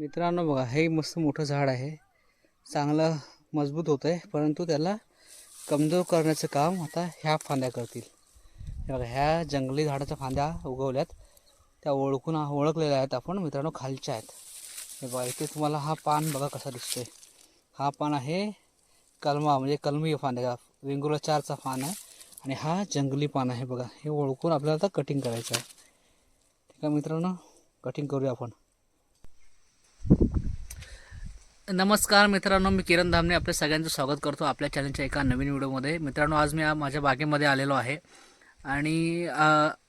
मित्रांनो बघा हे मस्त मोठं झाड आहे. चांगलं मजबूत होतं आहे परंतु त्याला कमजोर करण्याचं काम आता ह्या फांद्या करतील. बघा ह्या जंगली झाडाच्या फांद्या उगवल्यात. त्या ओळखून ओळखलेल्या आहेत आपण मित्रांनो खालच्या आहेत. हे बघा इथे तुम्हाला हा पान बघा कसा दिसतोय. हा पान आहे कलमा म्हणजे कलमी फांद्या वेंगुला चारचा पान आहे आणि हा जंगली पान आहे बघा. हे ओळखून आपल्याला आता कटिंग करायचं आहे. ठीक आहे मित्रांनो कटिंग करूया आपण. नमस्कार मित्रांनो मी किरण धामणे आपल्या सगळ्यांचं स्वागत करतो आपल्या चॅनलच्या एका नवीन व्हिडिओमध्ये. मित्रांनो आज मी माझ्या बागेमध्ये आलेलो आहे. आणि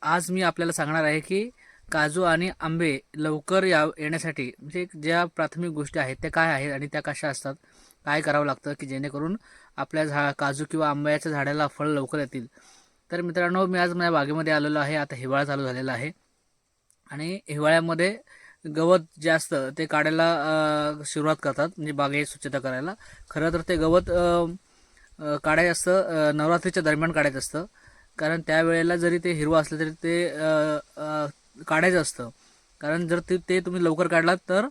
आज मी आपल्याला सांगणार आहे की काजू आणि आंबे लवकर या येण्यासाठी म्हणजे ज्या प्राथमिक गोष्टी आहेत त्या काय आहेत आणि त्या कशा असतात काय करावं लागतं की जेणेकरून आपल्या झा काजू किंवा आंब्याच्या झाडाला फळ लवकर येतील. तर मित्रांनो मी आज माझ्या बागेमध्ये आलेलो आहे. आता हिवाळा चालू झालेला आहे. आणि हिवाळ्यामध्ये गवत जे असतं ते काढायला सुरुवात करतात म्हणजे बागेची स्वच्छता करायला. खरं तर ते गवत काढायचं असतं नवरात्रीच्या दरम्यान काढायचं असतं. कारण त्यावेळेला जरी ते हिरवं असलं तरी ते काढायचं असतं. कारण जर ते ते तुम्ही लवकर काढलात तर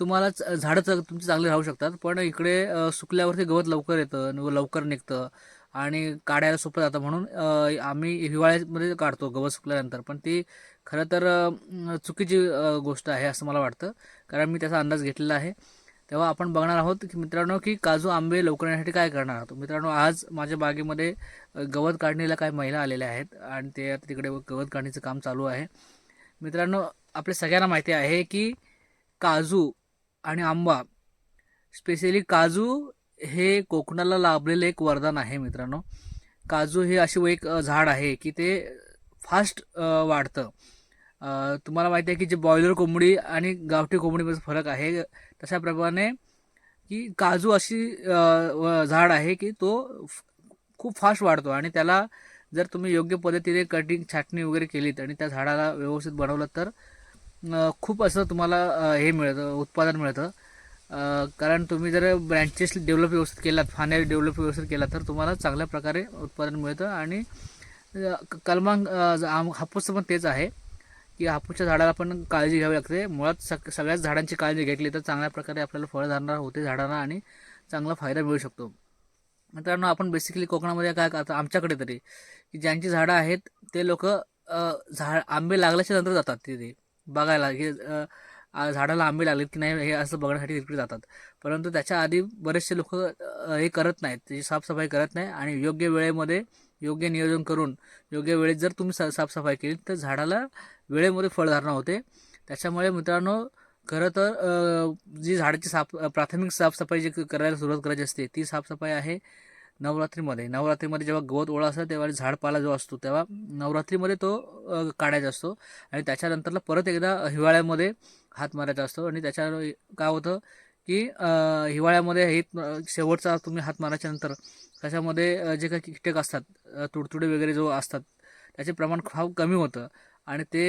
तुम्हाला झाडं च- तुमची चांगली राहू शकतात. पण इकडे सुकल्यावरती गवत लवकर येतं व लवकर निघतं. आणि काढायला सोपं जातं म्हणून आम्ही हिवाळ्यामध्ये काढतो गवत सुकल्यानंतर. पण ती खरं तर चुकीची गोष्ट आहे असं मला वाटतं. कारण मी त्याचा अंदाज घेतलेला आहे. तेव्हा आपण बघणार आहोत की मित्रांनो की काजू आंबे लवकर येण्यासाठी काय करणार? आहोत मित्रांनो आज माझ्या बागेमध्ये गवत काढणीला काही महिला आलेल्या आहेत. आणि ते आता तिकडे गवत काढणीचं काम चालू आहे. मित्रांनो आपल्या सगळ्यांना माहिती आहे की काजू आणि आंबा स्पेशली काजू हे कोकणाला लाभलेलं एक वरदान आहे मित्रांनो. काजू हे असे एक झाड आहे की ते फास्ट वाढतं. तुम्हाला माहिती आहे की जे बॉयलर कोंबडी आणि गावठी कोंबडीमध्ये फरक आहे तशाप्रमाणे की काजू अशी व- झाड आहे की तो खूप फास्ट वाढतो आणि त्याला जर तुम्ही योग्य पद्धतीने कटिंग छाटणी वगैरे केलीत आणि त्या झाडाला व्यवस्थित बनवलं तर खूप असं तुम्हाला हे मिळतं उत्पादन मिळतं. कारण तुम्ही जर ब्रँचेस डेव्हलप व्यवस्थित केलात फांद्या डेव्हलप व्यवस्थित केला तर तुम्हाला चांगल्या प्रकारे उत्पादन मिळतं आणि कलमांग आम- हापूसचं पण तेच आहे. की हापूसच्या झाडाला पण काळजी घ्यावी लागते. मुळात सग सगळ्याच झाडांची काळजी घेतली तर चांगल्या प्रकारे आपल्याला फळं धरणार होते झाडांना आणि चांगला फायदा मिळू शकतो. मित्रांनो आपण बेसिकली कोकणामध्ये काय करतो आमच्याकडे तरी की ज्यांची झाडं आहेत ते लोक झाड आंबे लागल्याच्या नंतर जातात तिथे. बघायला की झाडाला आंबे लागलेत की नाही हे असं बघण्यासाठी तिकडे जातात. परंतु त्याच्या आधी बरेचसे लोक हे करत नाहीत त्याची साफसफाई करत नाही आणि योग्य वेळेमध्ये योग्य नियोजन करून योग्य वेळेत जर तुम्ही सा साफसफाई केली तर झाडाला वेळेमध्ये फळधारणा होते. त्याच्यामुळे मित्रांनो खरं तर जी झाडाची साफ प्राथमिक साफसफाई जी करायला सुरुवात करायची असते ती साफसफाई आहे नवरात्रीमध्ये. नवरात्रीमध्ये जेव्हा गवत ओळा असतो तेव्हा झाडपाला जो असतो तेव्हा नवरात्रीमध्ये तो काढायचा असतो. आणि त्याच्यानंतरला परत एकदा हिवाळ्यामध्ये हात मारायचा असतो. आणि त्याच्या काय होतं की हिवाळ्यामध्ये हे शेवटचा तुम्ही हात मारायच्या नंतर त्याच्यामध्ये जे काही कीटक असतात तुडतुडे वगैरे जो असतात त्याचे प्रमाण फार कमी होतं. आणि ते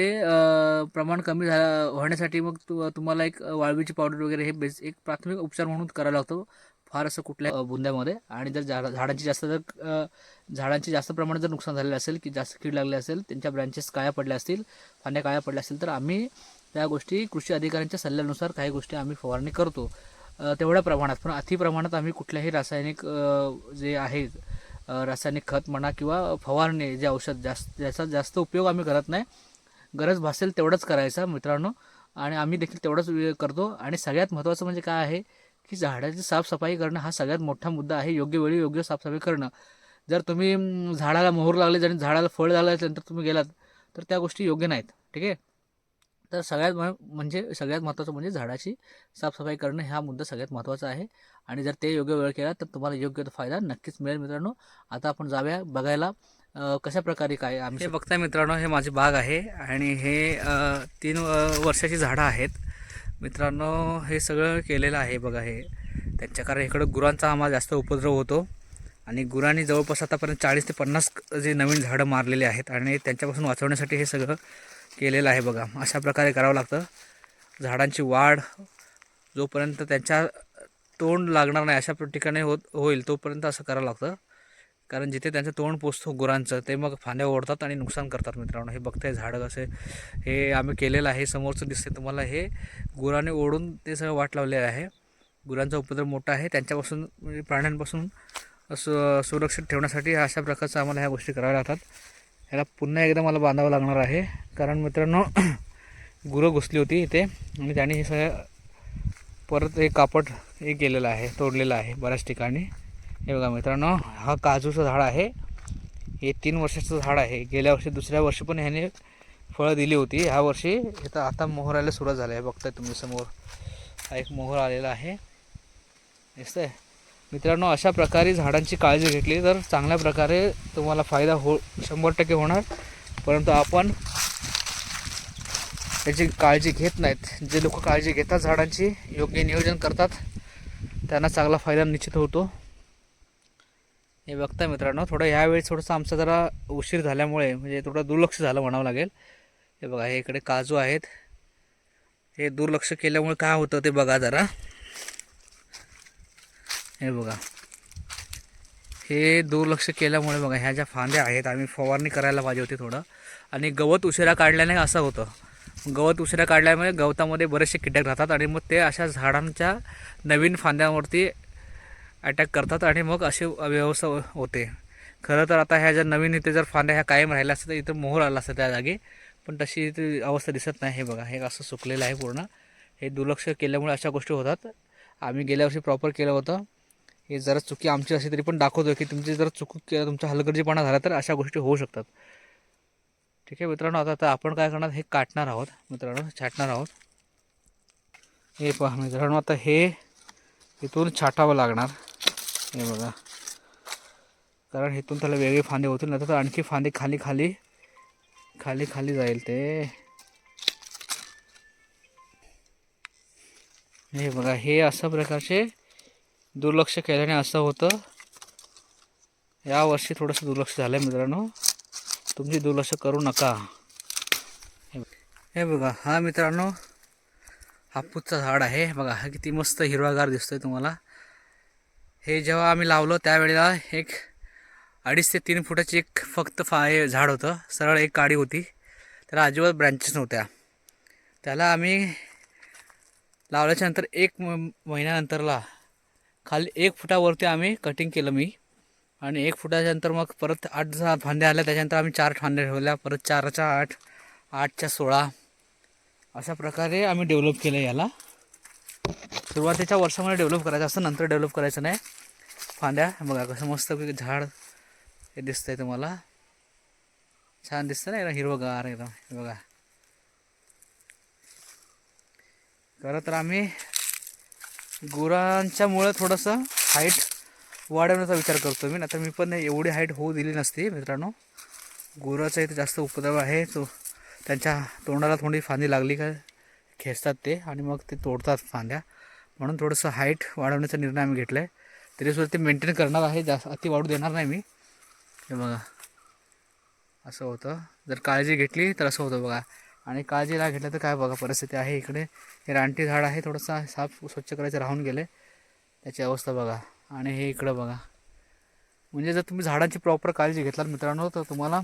प्रमाण कमी झा होण्यासाठी मग तु तुम्हाला एक वाळवीची पावडर वगैरे हे बेस एक प्राथमिक उपचार म्हणून करायला लागतो. फार असं कुठल्या बुंद्यामध्ये. आणि जर झाडा झाडांची जास्त जर झाडांची जास्त प्रमाणात जर नुकसान झालेलं असेल की जास्त कीड लागले असेल त्यांच्या ब्रँचेस काळ्या पडल्या असतील फांद्या काळ्या पडल्या असतील तर आम्ही त्या गोष्टी कृषी अधिकाऱ्यांच्या सल्ल्यानुसार काही गोष्टी आम्ही फवारणी करतो. तेवढ्या प्रमाणात पण अति प्रमाणात आम्ही कुठल्याही रासायनिक जे आहेत रासायनिक खत म्हणा किंवा फवारणी जे औषध जास्त ज्याचा जास्त उपयोग आम्ही करत नाही. गरज भासेल तेवढंच करायचा मित्रांनो. आणि आम्ही देखील तेवढंच वे- करतो. आणि सगळ्यात महत्त्वाचं म्हणजे काय आहे की झाडाची साफसफाई करणं हा सगळ्यात मोठा मुद्दा आहे. योग्य वेळी योग्य साफसफाई करणं. जर तुम्ही झाडाला मोहर लागले आणि झाडाला फळ झाल्यानंतर तुम्ही गेलात तर त्या गोष्टी योग्य नाहीत. ठीक आहे? तर सगळ्यात म- म्हणजे सगळ्यात महत्त्वाचं म्हणजे झाडाची साफसफाई करणं हा मुद्दा सगळ्यात महत्त्वाचा आहे. आणि जर ते योग्य वेळ केला तर तुम्हाला योग्य तो फायदा नक्कीच मिळेल मित्रांनो. आता आपण जाऊया बघायला कशा प्रकारे काय आम्ही बघताय मित्रांनो हे माझी बाग आहे आणि हे तीन वर्षाची झाडं आहेत. मित्रांनो हे सगळं केलेलं आहे बघा हे. त्यांच्या कारण इकडं गुरांचा आम्हाला जास्त उपद्रव होतो. आणि गुरांनी जवळपास आतापर्यंत चाळीस ते पन्नास जे नवीन झाडं मारलेले आहेत आणि त्यांच्यापासून वाचवण्यासाठी हे सगळं केलेलं आहे बघा. अशा प्रकारे करावं लागतं. झाडांची वाढ जोपर्यंत त्यांच्या तोंड लागणार नाही अशा ठिकाणी होत होईल तोपर्यंत असं करावं लागतं. कारण जिथे त्यांचं तोंड पोचतो गुरांचं ते मग फांद्या ओढतात आणि नुकसान करतात मित्रांनो. हे बघताय झाडं कसे हे आम्ही केलेलं आहे समोरचं दिसते तुम्हाला. हे गुराने ओढून ते सगळं वाट लावलेलं आहे. गुरांचा उपद्रव मोठा आहे. त्यांच्यापासून म्हणजे प्राण्यांपासून सु सुरक्षित ठेवण्यासाठी अशा प्रकारचं आम्हाला ह्या गोष्टी कराव्या लागतात. ह्याला पुन्हा एकदा मला बांधावं लागणार आहे. कारण मित्रांनो गुरं घुसली होती इथे आणि त्याने हे सगळं परत एक कापड हे केलेलं आहे तोडलेलं आहे बऱ्याच ठिकाणी. हे बघा मित्रांनो हा काजूचं झाड आहे. हे तीन वर्षाचं झाड आहे. गेल्या वर्षी दुसऱ्या वर्षी पण ह्याने फळं दिली होती. ह्या वर्षी इथं आता मोहर यायला सुरुवात झाली आहे. बघताय तुम्ही समोर. हा एक मोहर आलेला आहे. दिसतंय? मित्रांनो अशा प्रकारे झाडांची काळजी घेतली तर चांगल्या प्रकारे तुम्हाला फायदा हो शंभर टक्के होणार. परंतु आपण त्याची काळजी घेत नाहीत. जे लोक काळजी घेतात झाडांची योग्य नियोजन करतात त्यांना चांगला फायदा निश्चित होतो. हे बघता मित्रांनो थोडं ह्यावेळेस थोडंसं आमचा जरा उशीर झाल्यामुळे म्हणजे थोडं दुर्लक्ष झालं म्हणावं लागेल. हे बघा हे इकडे काजू आहेत. हे दुर्लक्ष केल्यामुळे काय होतं ते बघा जरा. हे बघा. हे दुर्लक्ष केल्यामुळे बघा ह्या ज्या फांद्या आहेत आम्ही फवारणी करायला पाहिजे होती थोडं. आणि गवत उशिरा काढल्याने असं होतं. गवत उशिरा काढल्यामुळे गवतामध्ये बरेचसे कीटक राहतात आणि मग ते अशा झाडांच्या नवीन फांद्यांवरती अटॅक करतात आणि मग अशी व्यवस्था होते. खरं तर आता ह्या ज्या नवीन इथे जर फांद्या ह्या कायम राहिल्या असतात तर इथं मोहर आला असतं त्या जागी. पण तशी इथे अवस्था दिसत नाही. हे बघा हे असं सुकलेलं आहे पूर्ण. हे दुर्लक्ष केल्यामुळे अशा गोष्टी होतात. आम्ही गेल्या वर्षी प्रॉपर केलं होतं. हे जरा चुकी आमची अशी तरी पण दाखवतो की तुमची जर चुक तुमचा हलगर्जीपणा झाला तर अशा गोष्टी होऊ शकतात. ठीक आहे मित्रांनो आता आता आपण काय करणार हे काटणार आहोत. मित्रांनो छाटणार आहोत. हे पहा मित्रांनो आता हे इथून छाटावं लागणार. हे बघा. कारण इथून त्याला वेगळे फांदे होतील नाही तर आणखी फांदे खाली खाली खाली खाली जाईल ते. हे बघा हे अशा प्रकारचे दुर्लक्ष केल्याने असं होतं. यावर्षी थोडंसं दुर्लक्ष झालं आहे मित्रांनो. तुम्ही दुर्लक्ष करू नका. हे बघा हा मित्रांनो हापूसचं झाड आहे. बघा हा किती मस्त हिरवागार दिसतो आहे तुम्हाला. हे जेव्हा आम्ही लावलं त्यावेळेला एक अडीच ते तीन फुटाची एक फक्त फा हे झाड होतं. सरळ एक काडी होती. त्याला अजिबात ब्रँचेस नव्हत्या. त्याला आम्ही लावल्याच्यानंतर एक म महिन्यानंतरला खाली एक फुटावरती आम्ही कटिंग केलं मी. आणि एक फुटाच्या नंतर मग परत आठ सहा फांद्या आल्या त्याच्यानंतर आम्ही चार फांद्या ठेवल्या. परत चारच्या आठ आठच्या सोळा. अशा प्रकारे आम्ही डेव्हलप केलं याला. सुरुवातीच्या वर्षामध्ये डेव्हलप करायचं असतं नंतर डेव्हलप करायचं नाही. फांद्या बघा कसं मस्त झाड हे दिसतंय तुम्हाला. छान दिसतं ना एकदम हिरवगार एकदम बघा. खरं तर आम्ही गुरांच्यामुळं थोडंसं हाईट वाढवण्याचा विचार करतो मी. आता मी पण एवढी हाईट होऊ दिली नसती मित्रांनो. गुराचा इथे जास्त उपद्रव आहे. तो त्यांच्या तोंडाला थोडी फांदी लागली का खेचतात ते आणि मग ते तोडतात फांद्या. म्हणून थोडंसं हाईट वाढवण्याचा निर्णय आम्ही घेतला आहे तरीसुद्धा ते मेंटेन करणार आहे. जास्त अति वाढू देणार नाही मी. हे बघा. असं होतं. जर काळजी घेतली तर असं होतं बघा. आणि काळजीला घेतलं तर काय बघा परिस्थिती आहे इकडे. हे रानटी झाड आहे थोडंसं साफ स्वच्छ करायचं राहून गेले. त्याची अवस्था बघा. आणि हे इकडं बघा. म्हणजे जर तुम्ही झाडांची प्रॉपर काळजी घेतलात मित्रांनो तर तुम्हाला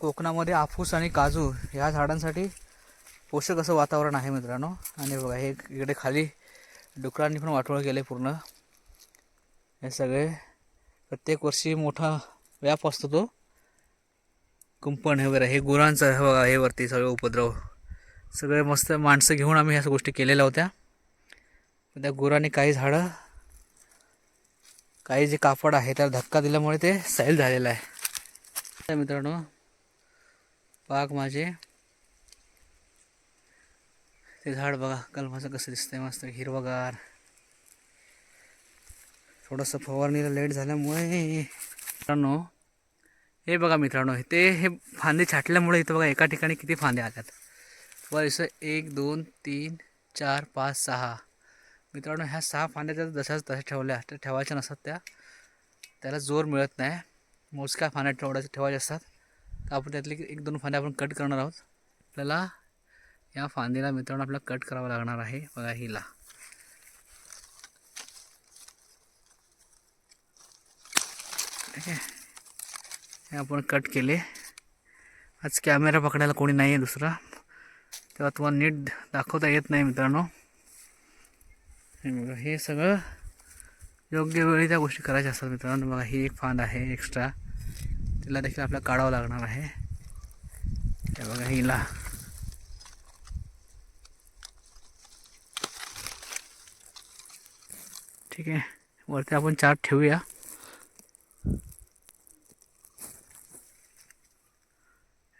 कोकणामध्ये आफूस आणि काजू ह्या झाडांसाठी पोषक असं वातावरण आहे मित्रांनो. आणि बघा हे इकडे खाली डुकरांनी पण वाटोळं केलं आहे पूर्ण. हे सगळे प्रत्येक वर्षी मोठा व्याप असतो तो. कुंपण हे वगैरे हे गुरांचं हे बघा हे वरती सगळं उपद्रव. सगळे मस्त माणसं घेऊन आम्ही ह्या गोष्टी केलेल्या होत्या. त्या गुरांनी काही झाडं काही जे कापड आहे त्याला धक्का दिल्यामुळे ते सैल झालेलं आहे. मित्रांनो पाक माझे. ते झाड बघा कलमाचं कसं दिसतंय मस्त हिरवगार. थोडंसं फवारणीला लेट झाल्यामुळे. मित्रांनो हे बघा मित्रांनो ते हे फांदे छाटल्यामुळे इथं बघा एका ठिकाणी किती फांदे आल्यात. वर इथं एक दोन तीन चार पाच सहा. मित्रांनो ह्या सहा फांद्या जर जशाच तशा ठेवल्या तर ठेवायच्या नसतात त्या. त्याला जोर मिळत नाही. मोजक्या फांद्या ठेवायच्या ठेवायच्या असतात. तर आपण त्यातले एक दोन फांद्या आपण कट करणार आहोत. आपल्याला या फांदीला मित्रांनो आपल्याला कट करावं लागणार आहे. बघा हिला. ठीक आहे. हे आपण कट केले. आज कॅमेरा पकडायला कोणी नाही आहे दुसरा. तेव्हा तुम्हाला नीट दाखवता येत नाही मित्रांनो. हे बघा हे सगळं योग्य वेळी त्या गोष्टी करायच्या असतात मित्रांनो. बघा ही एक फांद आहे एक्स्ट्रा तिला देखील आपल्याला काढावं लागणार आहे. हे बघा हिला. ठीक आहे. वरती आपण चार ठेवूया.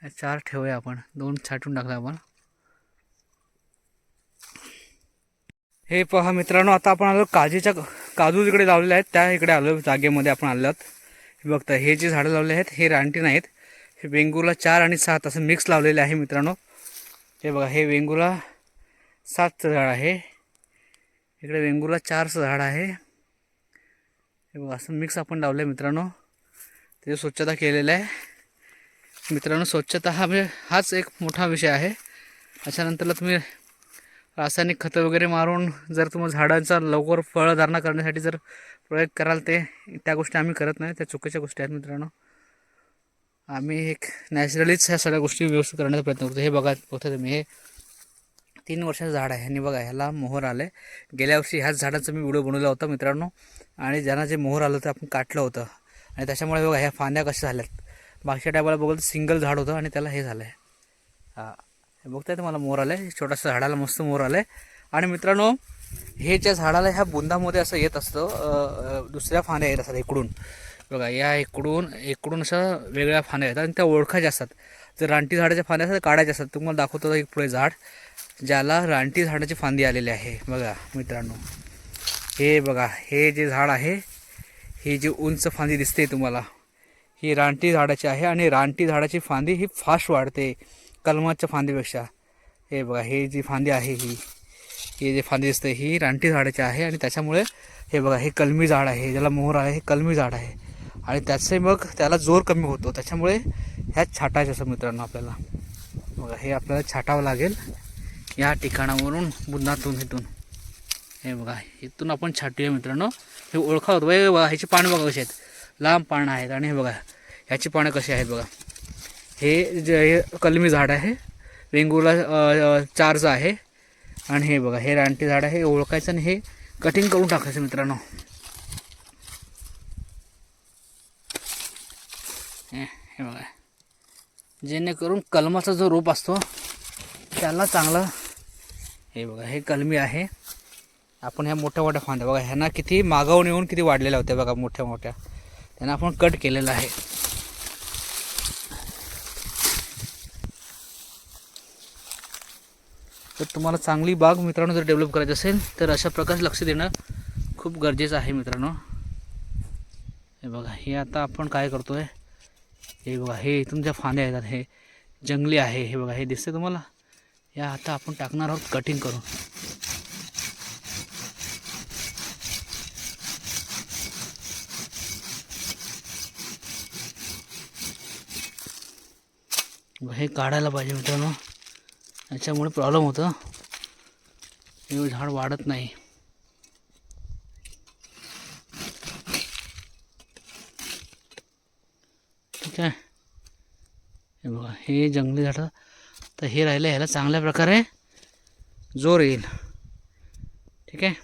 चार ठेवूया आपण. दोन छाटून टाकलं आपण. हे पहा मित्रांनो आता आपण आलो काजीच्या काजू जिकडे लावलेले आहेत. त्या इकडे आलो जागेमध्ये आपण आलो हे बघता हे जे झाडं लावले आहेत हे रानटी नाहीत. हे वेंगूरला चार आणि सात असं मिक्स लावलेले आहे मित्रांनो. हे बघा हे वेंगुर्ला सातचं झाड आहे. इकडे वेंगूरला चारचं झाड आहे. हे बघा असं मिक्स आपण लावलं आहे मित्रांनो. ते स्वच्छता केलेलं आहे. मित्रांनो स्वच्छता हा म्हणजे हाच एक मोठा विषय आहे. अशानंतरला तुम्ही रासायनिक खतं वगैरे मारून जर तुम्ही झाडांचा लवकर फळधारणा करण्यासाठी जर प्रयोग कराल ते त्या गोष्टी आम्ही करत नाही. त्या चुकीच्या गोष्टी आहेत मित्रांनो. आम्ही एक नॅचरलीच ह्या सगळ्या गोष्टी व्यवस्थित करण्याचा प्रयत्न करतो. हे बघा बघता तुम्ही हे तीन वर्षाचं झाड आहे. आणि बघा ह्याला मोहर आलं. आहे गेल्या वर्षी ह्याच झाडाचा मी व्हिडिओ बनवला होता मित्रांनो. आणि ज्यांना जे मोहर आलं ते आपण काटलं होतं. आणि त्याच्यामुळे बघा ह्या फांद्या कशा झाल्यात. मागच्या टायमाला बघत सिंगल झाड होतं आणि त्याला हे झालं आहे हां हे बघताय तुम्हाला मोर आलं आहे छोटासा झाडाला मस्त मोर आलं आहे आणि मित्रांनो हे ज्या झाडाला ह्या बुंदामध्ये असं येत असतं दुसऱ्या फांद्या येत असतात इकडून. बघा या इकडून इकडून अशा वेगळ्या फांद्या येतात आणि त्या ओळखायच्या असतात. जर रानटी झाडाच्या फांद्या असतात काढायच्या असतात. तुम्हाला दाखवतो एक पुढे झाड ज्याला रानटी झाडाची फांदी आलेली आहे. बघा मित्रांनो. हे बघा हे जे झाड आहे ही जी उंच फांदी दिसते तुम्हाला. ही रानटी झाडाची आहे आणि रानटी झाडाची फांदी ही फास्ट वाढते कलमाच्या फांदीपेक्षा. हे बघा हे जी फांदी आहे ही ही जी फांदी दिसते ही रानटी झाडाची आहे आणि त्याच्यामुळे हे बघा हे कलमी झाड आहे ज्याला मोहर आहे हे कलमी झाड आहे. आणि त्याचे मग त्याला जोर कमी होतो त्याच्यामुळे ह्या छाटायचं असं मित्रांनो आपल्याला. बघा हे आपल्याला छाटावं लागेल या ठिकाणावरून बुंदातून इथून. हे बघा इथून आपण छाटूया मित्रांनो. हे ओळखा बघा बघा ह्याची पानं बघा कशी आहेत. लांब पानं आहेत आणि हे बघा ह्याची पानं कशी आहेत बघा. हे जे हे कलमी झाड आहे. वेंगुर्ला चार्ज चारचं आहे. आणि हे बघा हे रानटी झाड आहे हे ओळखायचं आणि हे कटिंग करून टाकायचं मित्रांनो. हे हे बघा. जेणेकरून कलमाचा जो रोप असतो त्याला चांगला हे बघा हे कलमी आहे. आपण ह्या मोठ्या मोठ्या फांद्या बघा ह्यांना किती मागावून येऊन किती वाढलेल्या होत्या बघा मोठ्या मोठ्या त्यांना आपण कट केलेलं आहे. तर तुम्हाला चांगली बाग मित्रांनो जर डेव्हलप करायची असेल तर अशा प्रकारे लक्ष देणं खूप गरजेचं आहे मित्रांनो. हे बघा हे आता आपण काय करतो आहे हे बघा हे इथून ज्या फांद्या येतात हे जंगली आहे हे बघा हे दिसते तुम्हाला? या आता आपण टाकणार आहोत कटिंग करून. हे काढायला पाहिजे मित्रांनो. याच्यामुळे प्रॉब्लेम होतं. हे झाड वाढत नाही. ठीक आहे. हे बघा हे जंगली झाडं. तर हे राहिलं ह्याला चांगल्या प्रकारे जोर येईल. ठीक आहे.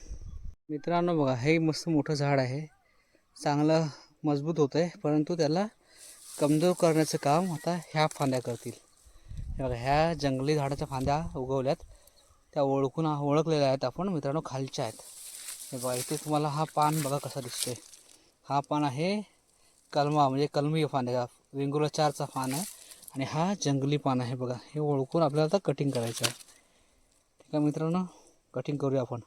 मित्रांनो बघा हे मस्त मोठं झाड आहे. चांगलं मजबूत होतं आहे परंतु त्याला कमजोर करण्याचं काम आता ह्या फांद्या करतील. हे बघा ह्या जंगली झाडाच्या फांद्या उगवल्यात. त्या ओळखून ओळखलेल्या आहेत आपण. मित्रांनो खालच्या आहेत. हे बघा इथे तुम्हाला हा पान बघा कसा दिसतोय. हा पान आहे कलमा म्हणजे कलमी फांद्या वेंगुला चारचा पान आहे. आणि हा जंगली पान आहे बघा. हे ओळखून आपल्याला आता कटिंग करायचं आहे. ठीक आहे मित्रांनो कटिंग करूया आपण.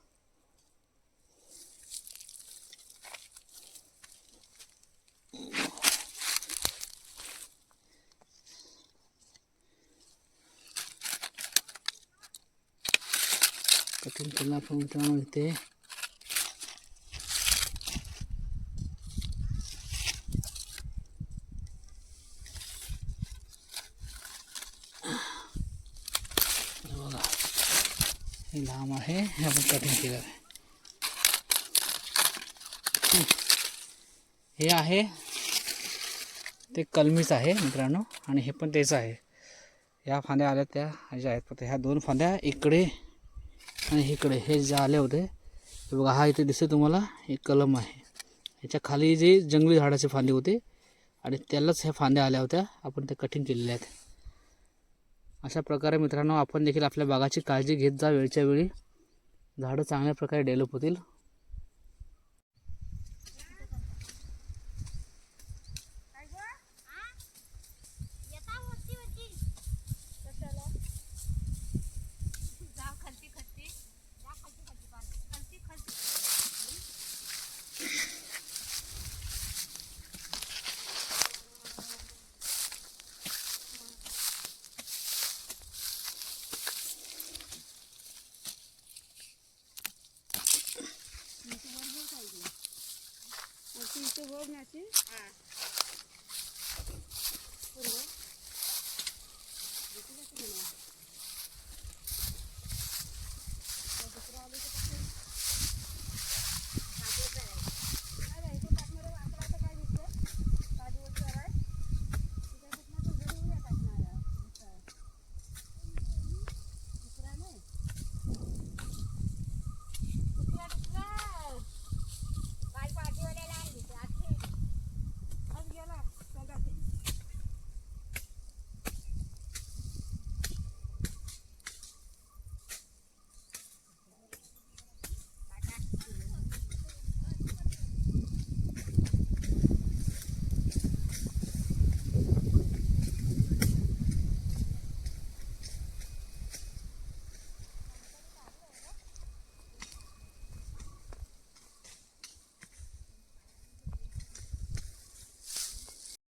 कटिंग मिळते बघा हे लांब आहे हे आपण कटिंग केलं आहे हे आहे ते कलमीच आहे मित्रांनो आणि हे पण तेच आहे ह्या फांद्या आल्या त्या ज्या आहेत फक्त ह्या दोन फांद्या इकडे आणि इकडे हे जे आले होते हे बघा हा इथे दिसते तुम्हाला हे कलम आहे. ह्याच्या खाली जे जंगली झाडाचे फांदे होते आणि त्यालाच ह्या फांद्या आल्या होत्या. आपण त्या कठीण केलेल्या आहेत. अशा प्रकारे मित्रांनो आपण देखील आपल्या बागाची काळजी घेत जा. वेळच्या वेळी झाडं चांगल्या प्रकारे डेव्हलप होतील. তিনটে ভোগ নাকি হ্যাঁ। ঠিক আছে